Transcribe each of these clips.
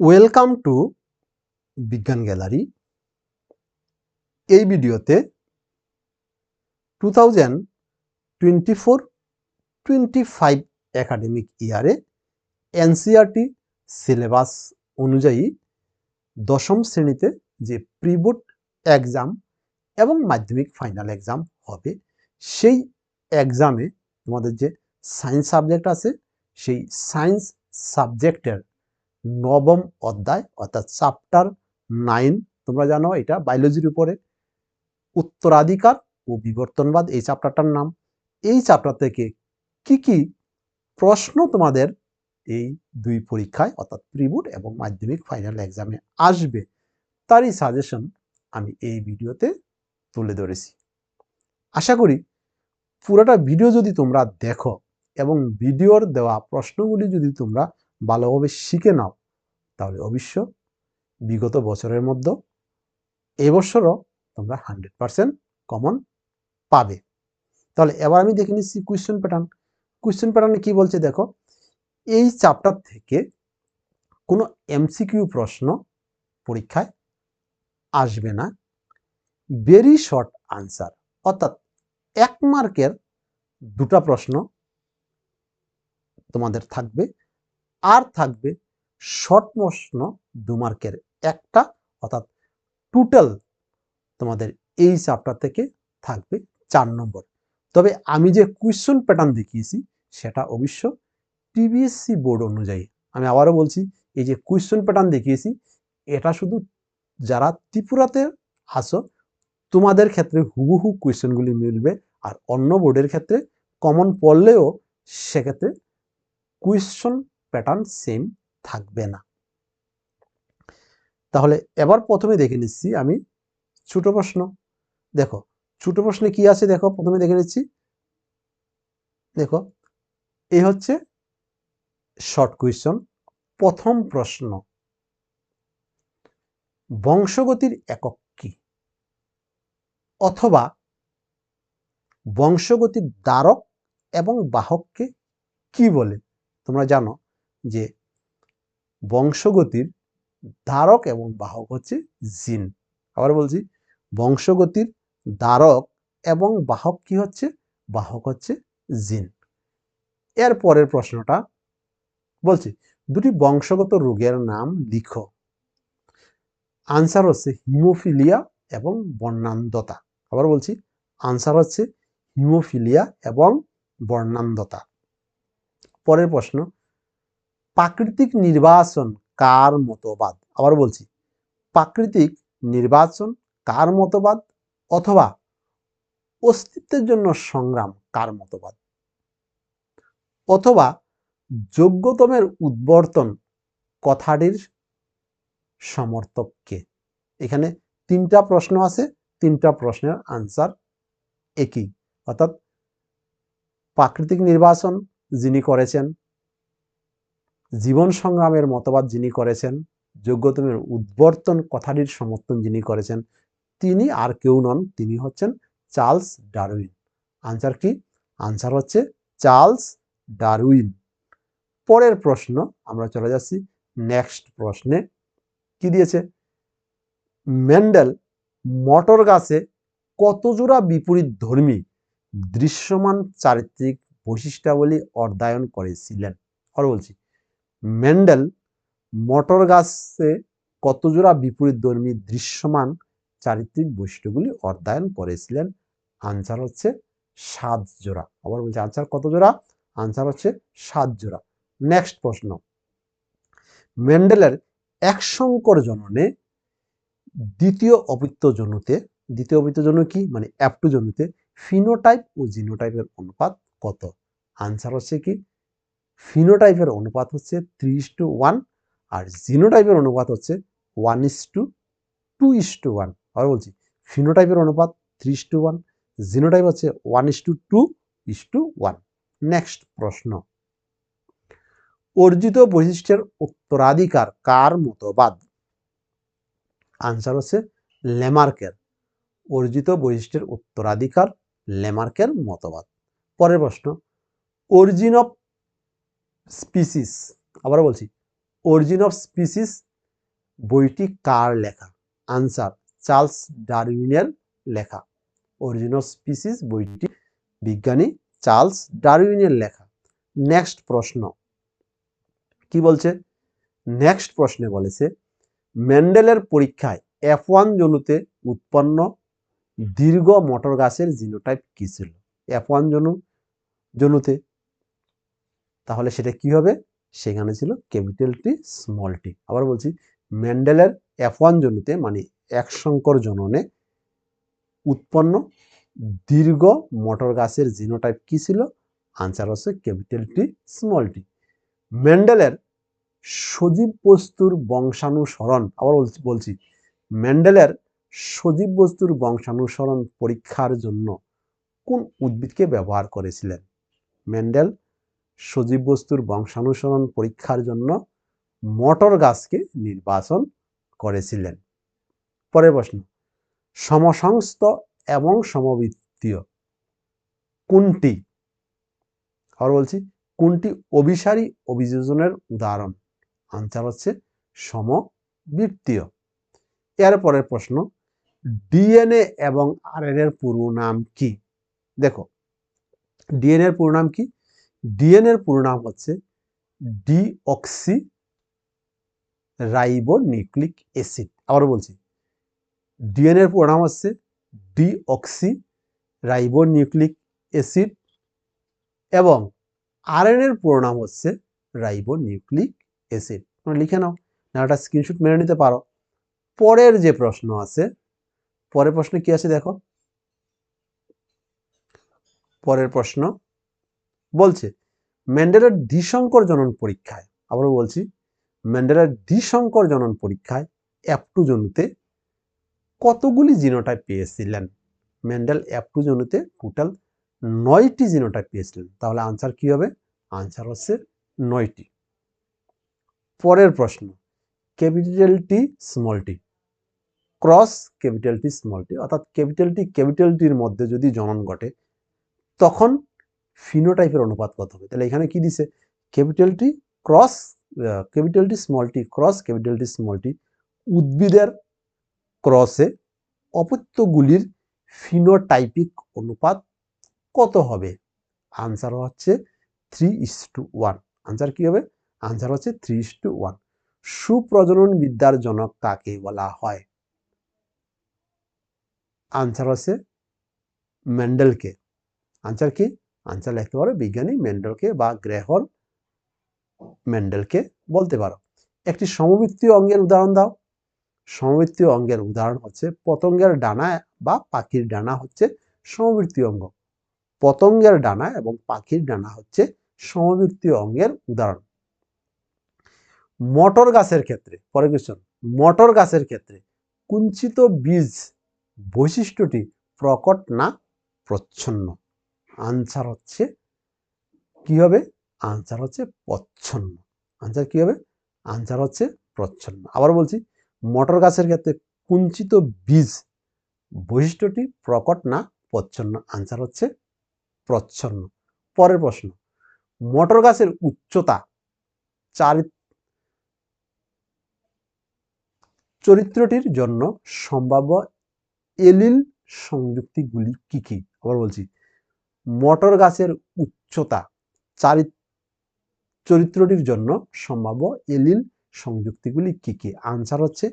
Welcome to বিজ্ঞান gallery এই ভিডিওতে two thousand twenty four twenty five academic ইয়ারে এনসিআরটি সিলেবাস অনুযায়ী দশম শ্রেণীতে যে প্রিবোর্ড এক্সাম এবং মাধ্যমিক ফাইনাল এক্সাম হবে, সেই এক্সামে তোমাদের যে সায়েন্স সাবজেক্ট আছে, সেই সায়েন্স সাবজেক্টের নবম অধ্যায়, অর্থাৎ চ্যাপ্টার নাইন তোমরা জানো এটা বায়োলজির উপরে। উত্তরাধিকার ও বিবর্তনবাদ, এই চ্যাপ্টারটার নাম। এই চ্যাপ্টার থেকে কি কি প্রশ্ন তোমাদের এই দুই পরীক্ষায়, অর্থাৎ প্রিবুট এবং মাধ্যমিক ফাইনাল এক্সামে আসবে, তারই সাজেশন আমি এই ভিডিওতে তুলে ধরেছি। আশা করি পুরোটা ভিডিও যদি তোমরা দেখো এবং ভিডিওর দেওয়া প্রশ্নগুলি যদি তোমরা ভালোভাবে শিখে নাও তাহলে অবশ্য বিগত বছরের মধ্যে এবছরও তোমরা হান্ড্রেড পারসেন্ট কমন পাবে। তাহলে এবার আমি দেখে নিচ্ছি কোয়েশ্চেন প্যাটার্ন কোয়েশ্চেন প্যাটার্নে কি বলছে দেখো, এই চাপটার থেকে কোনো এমসিকিউ প্রশ্ন পরীক্ষায় আসবে না। ভেরি শর্ট আনসার অর্থাৎ এক মার্কের দুটা প্রশ্ন তোমাদের থাকবে, আর থাকবে শর্ট প্রশ্ন দু মার্কের একটা, অর্থাৎ টোটাল তোমাদের এই চ্যাপ্টার থেকে থাকবে চার নম্বর। তবে আমি যে কুয়েশন প্যাটার্ন দেখিয়েছি, সেটা অবশ্য টিবিএসসি বোর্ড অনুযায়ী। আমি আবারও বলছি, এই যে কুয়েশন প্যাটার্ন দেখিয়েছি, এটা শুধু যারা ত্রিপুরাতে আসো তোমাদের ক্ষেত্রে হুবহু কোয়েশ্চেনগুলি মিলবে। আর অন্য বোর্ডের ক্ষেত্রে কমন পড়লেও সেক্ষেত্রে কুয়েশন প্যাটার্ন সেম থাকবে না। তাহলে এবার প্রথমে দেখে নিচ্ছি আমি ছোট প্রশ্ন। দেখো, ছোট প্রশ্নে কি আছে দেখো, প্রথমে দেখে নিচ্ছি। দেখো এই হচ্ছে শর্ট কুয়েশন প্রথম প্রশ্ন। বংশগতির একক কি? অথবা বংশগতির দ্বারক এবং বাহককে কি বলে? তোমরা জানো যে বংশগতির ধারক এবং বাহক হচ্ছে জিন। আবার বলছি, বংশগতির দ্বারক এবং বাহক কি হচ্ছে? বাহক হচ্ছে জিন। এর পরের প্রশ্নটা বলছি, দুটি বংশগত রোগের নাম লিখো। আনসার হচ্ছে হিমোফিলিয়া এবং বর্ণান্ধতা। আবার বলছি, আনসার হচ্ছে হিমোফিলিয়া এবং বর্ণান্ধতা। পরের প্রশ্ন প্রাকৃতিক নির্বাচন কার মতবাদ? আবার বলছি, প্রাকৃতিক নির্বাচন কার মতবাদ অথবা অস্তিত্বের জন্য সংগ্রাম কার মতবাদ? অথবা যোগ্যতমের উদ্বর্তন কথাটির সমর্থককে এখানে তিনটা প্রশ্ন আছে, তিনটা প্রশ্নের আনসার একই। অর্থাৎ প্রাকৃতিক নির্বাচন যিনি করেছেন জীবন সংগ্রামের মতবাদ যিনি করেছেন, যোগ্যতমের উদ্বর্তন কথাটির সমর্থন যিনি করেছেন, তিনি আর কেউ নন, তিনি হচ্ছেন চার্লস ডারউইন। আনসার কি? আনসার হচ্ছে চার্লস ডারউইন। পরের প্রশ্ন, আমরা চলে যাচ্ছি নেক্সট প্রশ্নে। কি দিয়েছে? মেন্ডেল মটর গাছে কত জোড়া বিপরীত ধর্মী দৃশ্যমান চারিত্রিক বৈশিষ্ট্যাবলী অর্ধায়ন করেছিলেন? আর বলছি মেন্ডেল মটর গাছে কত জোড়া বিপরীত ধর্মী দৃশ্যমান চারিত্রিক বৈশিষ্ট্যগুলি অর্ধায়ন করেছিলেন? আনসার হচ্ছে সাত জোড়া। আবার বলছি আনসার কত জোড়া? আনসার হচ্ছে সাত জোড়া। নেক্সট প্রশ্ন। মেন্ডেলের এক সংকর জননে দ্বিতীয় অপিত্য জনুতে, দ্বিতীয় অপিত্য জনু কি? মানে অ্যাপটু জনুতে ফিনোটাইপ ও জিনোটাইপের অনুপাত কত? আনসার হচ্ছে কি ফিনোটাইপের অনুপাত হচ্ছে থ্রি টু ওয়ান, আর জিনোটাইপের অনুপাত হচ্ছে one is to two is to one. আবার বলছি, ফিনোটাইপের অনুপাত three is to one, genotype হচ্ছে one is to two is to one. Next প্রশ্ন। অর্জিত বৈশিষ্ট্যের উত্তরাধিকার কার মতবাদ? আনসার হচ্ছে লেমার্কের। অর্জিত বৈশিষ্ট্যের উত্তরাধিকার লেমার্কের মতবাদ। পরের প্রশ্ন, অরিজিন অফ স্পিসিস আবার বলছি অরিজিন অফ স্পিসিস বইটি কার লেখা? আনসার চার্লস ডারউইনের লেখা। অরিজিন অফ স্পিসিস বইটি বিজ্ঞানী চার্লস ডারউইনের লেখা। নেক্সট প্রশ্ন, কি বলছে? নেক্সট প্রশ্নে বলেছে মেন্ডেলের পরীক্ষায় এফ ওয়ান জনুতে উৎপন্ন দীর্ঘ মটর গাছের জিনোটাইপ কি ছিল? এফ ওয়ান জনু, জনুতে তাহলে সেটা কি হবে? সেখানে ছিল ক্যাপিটাল টি স্মল টি আবার বলছি ম্যান্ডেলের এফ ওয়ান জনুতে মানে এক সংকর জননে উৎপন্ন দীর্ঘ মটর গাছের জিনোটাইপ কি ছিল? আনসার হচ্ছে ক্যাপিটাল টি স্মল টি মেন্ডেলের সজীব বস্তুর বংশানুসরণ, আবার বলছি ম্যান্ডেলের সজীব বস্তুর বংশানুসরণ পরীক্ষার জন্য কোন উদ্ভিদকে ব্যবহার করেছিলেন? মেন্ডেল সজীব বস্তুর বংশানুসরণ পরীক্ষার জন্য মটর গাছকে নির্বাচন করেছিলেন। পরের প্রশ্ন, সমসংস্থ এবং সমবৃত্তীয় কোনটি? আবার বলছি, কোনটি অভিসারী অভিযোজনের উদাহরণ? আনসার হচ্ছে সমবৃত্তীয়। এরপরের প্রশ্ন, ডিএনএ এবং আরএনএ এর পুরো নাম কি? দেখো ডিএনএ এর পুরো নাম কি? ডিএনএ এর পুরো নাম হচ্ছে ডিঅক্সি রাইবো নিউক্লিক অ্যাসিড। আবার বলছি ডিএনএ এর পুরো নাম হচ্ছে ডিঅক্সি রাইবো নিউক্লিক অ্যাসিড এবং আরএনএ এর পুরো নাম হচ্ছে রাইবো নিউক্লিক অ্যাসিড। তোমরা লিখে নাও, না একটা স্ক্রিনশট মেনে নিতে পারো। পরের যে প্রশ্ন আছে, পরের প্রশ্ন কি আছে দেখো? পরের প্রশ্ন বলছে, ম্যান্ডেলার দ্বিশঙ্কর জনন পরীক্ষায়, আবারও বলছি, ম্যান্ডেলার দ্বিশঙ্কর জনন পরীক্ষায় অ্যাপটু জনুতে কতগুলি জিনোটাইপ পেয়েছিলেন? ম্যান্ডেল অ্যাপটু জনুতে টোটাল নয়টি জিনোটাইপ পেয়েছিলেন। তাহলে আনসার কি হবে? আনসার হচ্ছে নয়টি। পরের প্রশ্ন, capital T small T, cross capital T small T, অর্থাৎ ক্যাপিটাল টি ক্যাপিটাল টির মধ্যে যদি জনন ঘটে, তখন ফিনোটাইপের অনুপাত কত হবে? তাহলে এখানে কি দিছে? Capital T cross capital T small T cross, capital T small T উদ্ভিদের ক্রসে অপত্যগুলির ফিনোটাইপিক অনুপাত কত হবে? আনসার হচ্ছে three is to one answer কি হবে? আনসার হচ্ছে থ্রি ইস টু ওয়ান সুপ্রজনন বিদ্যার জনক কাকে বলা হয়? আনসার হচ্ছে ম্যান্ডেলকে আনসার কি? আনসার লিখতে পারো, বিজ্ঞানী মেন্ডেলকে বা গ্রেহর মেন্ডেলকে বলতে পারো। একটি সমবৃত্তীয় অঙ্গের উদাহরণ দাও। সমবৃত্তীয় অঙ্গের উদাহরণ হচ্ছে, পতঙ্গের ডানা বা পাখির ডানা হচ্ছে সমবৃত্তীয় অঙ্গ। পতঙ্গের ডানা এবং পাখির ডানা হচ্ছে সমবৃত্তীয় অঙ্গের উদাহরণ। মটর গাছের ক্ষেত্রে পরে কোয়েশ্চন মটর গাছের ক্ষেত্রে কুঞ্চিত বীজ বৈশিষ্ট্যটি প্রকট না প্রচ্ছন্ন? আনসার হচ্ছে কি হবে? আনসার হচ্ছে প্রচ্ছন্ন। আনসার কি হবে? আনসার হচ্ছে প্রচ্ছন্ন। আবার বলছি, মটর গাছের ক্ষেত্রে কুঞ্চিত বীজ বৈশিষ্ট্যটি প্রকট না প্রচ্ছন্ন? আনসার হচ্ছে প্রচ্ছন্ন। পরের প্রশ্ন, মটর গাছের উচ্চতা চারি চরিত্রটির জন্য সম্ভাব্য এলিল সংযুক্তিগুলি কি কি? আবার বলছি মটর গাছের উচ্চতা চারি চরিত্রটির জন্য সম্ভাব্য এলিল সংযুক্তিগুলি কি কি? আনসার হচ্ছে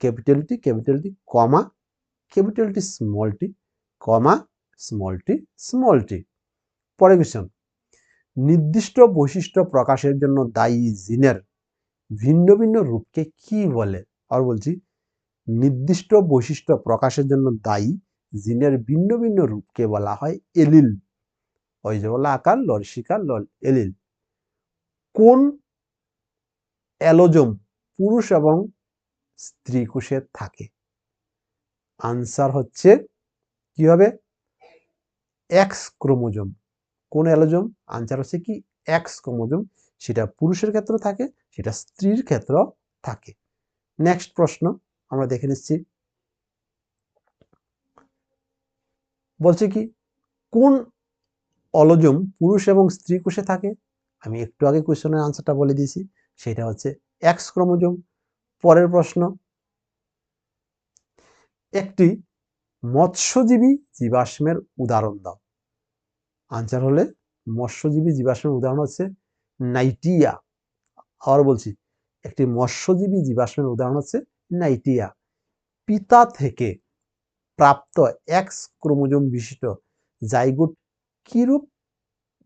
capital T capital T comma capital T small T comma small T small T পরে কোয়েশন নির্দিষ্ট বৈশিষ্ট্য প্রকাশের জন্য দায়ী জিনের ভিন্ন ভিন্ন রূপকে কি বলে? আর বলছি, নির্দিষ্ট বৈশিষ্ট্য প্রকাশের জন্য দায়ী জিনের ভিন্ন ভিন্ন রূপকে বলা হয় এলিল। ওই যে বলা আকার লরিশিকার লল এলিল। কোন অ্যালোজম পুরুষ এবং স্ত্রী কোষে থাকে? আনসার হচ্ছে কি হবে? X chromosome. কোন অ্যালোজম আনসার হচ্ছে কি? X chromosome. সেটা পুরুষের ক্ষেত্রে থাকে, সেটা স্ত্রীর ক্ষেত্র থাকে। নেক্সট প্রশ্ন, আমরা দেখে নিচ্ছি। বলছে কি? কোন অলজম পুরুষ এবং স্ত্রী কোষে থাকে। আমি একটু আগে কোয়েশনের আনসারটা বলে দিয়েছি, সেটা হচ্ছে এক্স ক্রোমোজোম। পরের প্রশ্ন, একটি মৎস্যজীবী জীবাশ্মের উদাহরণ দাও। আনসার হলে মৎস্যজীবী জীবাশ্মের উদাহরণ হচ্ছে নাইটিয়া আবার বলছি, একটি মৎস্যজীবী জীবাশ্মের উদাহরণ হচ্ছে নাইটিয়া পিতা থেকে প্রাপ্ত এক্স ক্রোমোজোম বিশিষ্ট জাইগোট কিরূপ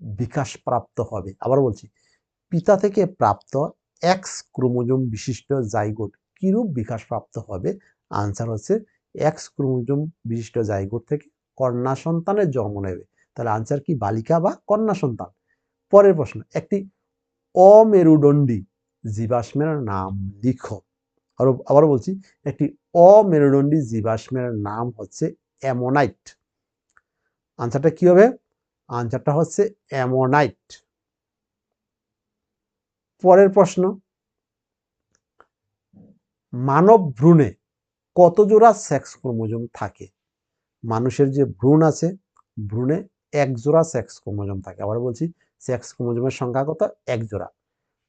বিকাশ প্রাপ্ত হবে? আবার বলছি, পিতা থেকে প্রাপ্ত এক্স ক্রোমোজোম বিশিষ্ট জাইগোট কিরূপ বিকাশ প্রাপ্ত হবে? আনসার হচ্ছে এক্স ক্রোমোজোম বিশিষ্ট জাইগোট থেকে কন্যা সন্তানের জন্ম নেবে। তাহলে আনসার কি, বালিকা বা কন্যা সন্তান? পরের প্রশ্ন, একটি অমেরুদণ্ডী জীবাশ্মের নাম লিখো। আরও আবার বলছি, একটি অমেরুদণ্ডী জীবাশ্মের নাম হচ্ছে অ্যামোনাইট। আনসারটা কি হবে? আনসারটা হচ্ছে অ্যামোনাইট পরের প্রশ্ন, মানব ভ্রূণে কত জোড়া সেক্স ক্রোমোজোম থাকে? মানুষের যে ভ্রূণ আছে, ভ্রূণে এক জোড়া সেক্স ক্রোমোজোম থাকে। আবার বলছি সেক্স ক্রোমোজোমের সংখ্যা কত? এক জোড়া।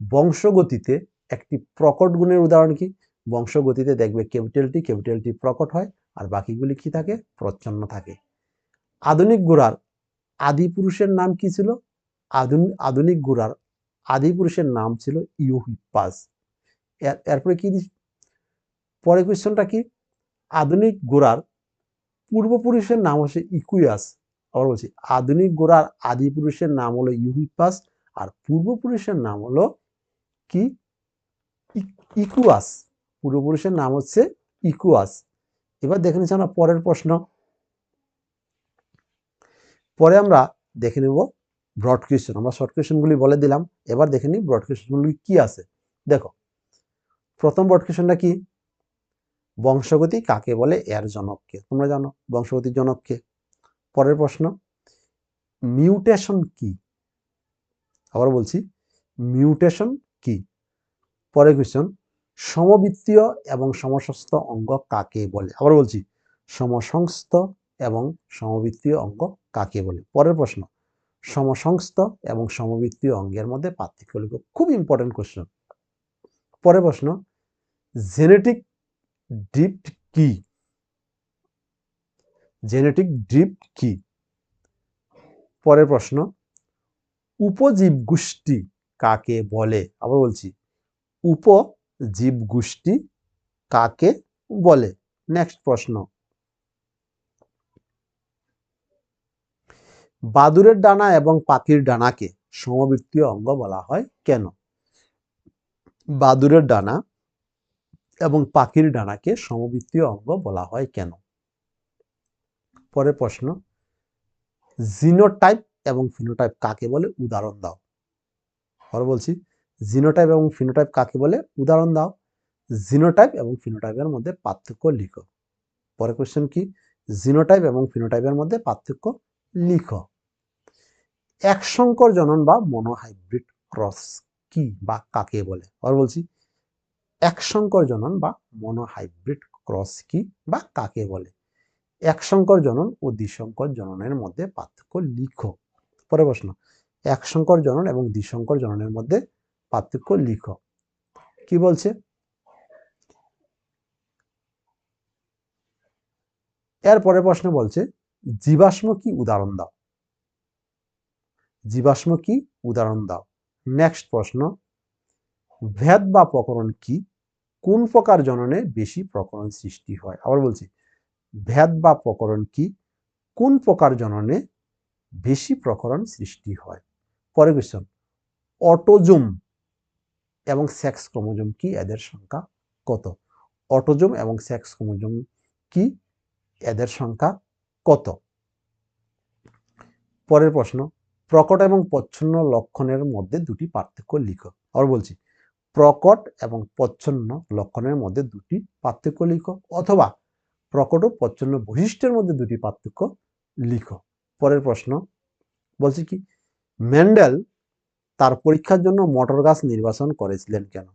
বংশগতিতে একটি প্রকট গুণের উদাহরণ কি? বংশগতিতে দেখবে ক্যাপিটালটি ক্যাপিটালটি প্রকট হয়, আর বাকিগুলি কি থাকে? প্রচ্ছন্ন থাকে। আধুনিক গোড়ার আদি পুরুষের নাম কি ছিল? আধুনিক আধুনিক গোড়ার। আদি পুরুষের নাম ছিল ইউহিপাস এরপরে কি পরে কোয়েশ্চনটা কি? আধুনিক গোড়ার পূর্বপুরুষের নাম হচ্ছে ইকুয়াস আবার বলছি, আধুনিক গোড়ার আদি পুরুষের নাম হলো ইউহিপাস আর পূর্বপুরুষের নাম হলো কি? ইকুয়াস। পূর্বপুরুষের নাম হচ্ছে ইকুয়াস। এবার দেখে নিচ্ছি আমরা পরের প্রশ্ন। পরে আমরা দেখে নেব ব্রড কোয়েশ্চেন আমরা শর্ট কোয়েশ্চেনগুলি বলে দিলাম, এবার দেখে নিই ব্রড কোয়েশ্চেনগুলি কি আছে। দেখো, প্রথম ব্রড কোয়েশ্চেনটা কি? বংশগতি কাকে বলে? এর জনককে। তোমরা জানো বংশগতির জনককে পরের প্রশ্ন মিউটেশন কি? আবার বলছি মিউটেশন কি? পরের কোয়েশ্চন সমবৃত্তীয় এবং সমসস্ত অঙ্গ কাকে বলে? আবার বলছি, সমসংস্থ এবং সমবৃত্তীয় অঙ্গ কাকে বলে? পরের প্রশ্ন, সমসংস্থ এবং সমবৃত্তীয় অঙ্গের মধ্যে পার্থক্য লিখো। খুব ইম্পর্টেন্ট কোশ্চেন পরের প্রশ্ন জেনেটিক ড্রিফট কি? জেনেটিক ড্রিফট কি? পরের প্রশ্ন, উপজীব গোষ্ঠী কাকে বলে? আবার বলছি, উপজীব গোষ্ঠী কাকে বলে? নেক্সট প্রশ্ন বাদুরের ডানা এবং পাখির ডানাকে সমবৃত্তীয় অঙ্গ বলা হয়। কেন? বাদুরের ডানা এবং পাখির ডানাকে সমবৃত্তীয় অঙ্গ বলা হয় কেন? পরের প্রশ্ন, জিনোটাইপ এবং ফিনোটাইপ কাকে বলে? উদাহরণ দাও। আবার বলছি, জিনোটাইপ এবং ফিনোটাইপ কাকে বলে? উদাহরণ দাও। জিনোটাইপ এবং ফিনোটাইপের মধ্যে পার্থক্য লিখো। পরের কোশ্চেন কি? জিনোটাইপ এবং ফিনোটাইপের মধ্যে পার্থক্য লিখো। এক সংকর জনন বা মনোহাইব্রিড ক্রস কি বা কাকে বলে? আর বলছি, এক সংকর জনন বা মনোহাইব্রিড ক্রস কি বা কাকে বলে? এক সংকর জনন ও দ্বিসংকর জননের মধ্যে পার্থক্য লিখো। পরে প্রশ্ন, এক সংকর জনন এবং দ্বিসংকর জননের মধ্যে পার্থক্য লিখো। কি বলছে? এরপরে প্রশ্ন বলছে, জীবাশ্ম কি উদাহরণ দাও? জীবাশ্ম কি? উদাহরণ দাও। নেক্সট প্রশ্ন, ভেদ বা প্রকরণ কি? কোন প্রকার জননে বেশি প্রকরণ সৃষ্টি হয়? আবার বলছি, ভেদ বা প্রকরণ কি? কোন প্রকার জননে বেশি প্রকরণ সৃষ্টি হয়? পরে কোয়েশ্চন অটোজোম এবং সেক্স ক্রোমোজোম কি? এদের সংখ্যা কত? অটোজোম এবং সেক্স ক্রোমোজোম কি? এদের সংখ্যা কত? পরের প্রশ্ন প্রকট এবং প্রচ্ছন্ন লক্ষণের মধ্যে দুটি পার্থক্য লিখো। আবার বলছি, প্রকট এবং প্রচ্ছন্ন লক্ষণের মধ্যে দুটি পার্থক্য লিখো, অথবা প্রকট ও প্রচ্ছন্ন বৈশিষ্ট্যের মধ্যে দুটি পার্থক্য লিখো। পরের প্রশ্ন, বলছি কি, ম্যান্ডেল তার পরীক্ষার জন্য মটর গাছ নির্বাচন করেছিলেন কেন?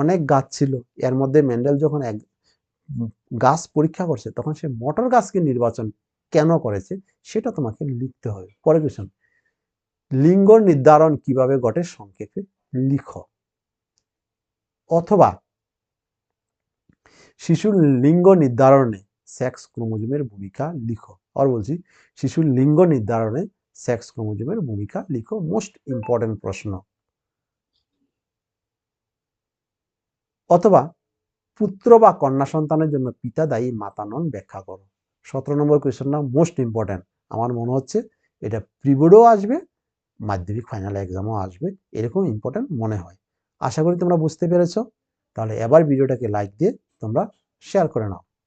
অনেক গাছ ছিল, এর মধ্যে ম্যান্ডেল যখন এক গাছ পরীক্ষা করছে, তখন সে মটর গাছকে নির্বাচন কেন করেছে, সেটা তোমাকে লিখতে হবে। পরে কোয়েশন লিঙ্গ নির্ধারণ কীভাবে ঘটে সংক্ষেপে লিখো। অথবা শিশুর লিঙ্গ নির্ধারণে সেক্স ক্রোমোজোমের ভূমিকা লিখো। আর বলছি, শিশুর লিঙ্গ নির্ধারণে সেক্স ক্রোমোজোমের ভূমিকা লিখো। মোস্ট ইম্পর্টেন্ট প্রশ্ন। অথবা পুত্র বা কন্যা সন্তানের জন্য পিতা দায়ী মাতা নন ব্যাখ্যা করো। সতেরো নম্বর কোয়েশ্চনটা মোস্ট ইম্পর্ট্যান্ট আমার মনে হচ্ছে এটা প্রিবোর্ডও আসবে মাধ্যমিক ফাইনাল এক্সামও আসবে, এরকম ইম্পর্ট্যান্ট মনে হয়। আশা করি তোমরা বুঝতে পেরেছ। তাহলে এবার ভিডিওটাকে লাইক দিয়ে তোমরা শেয়ার করে নাও।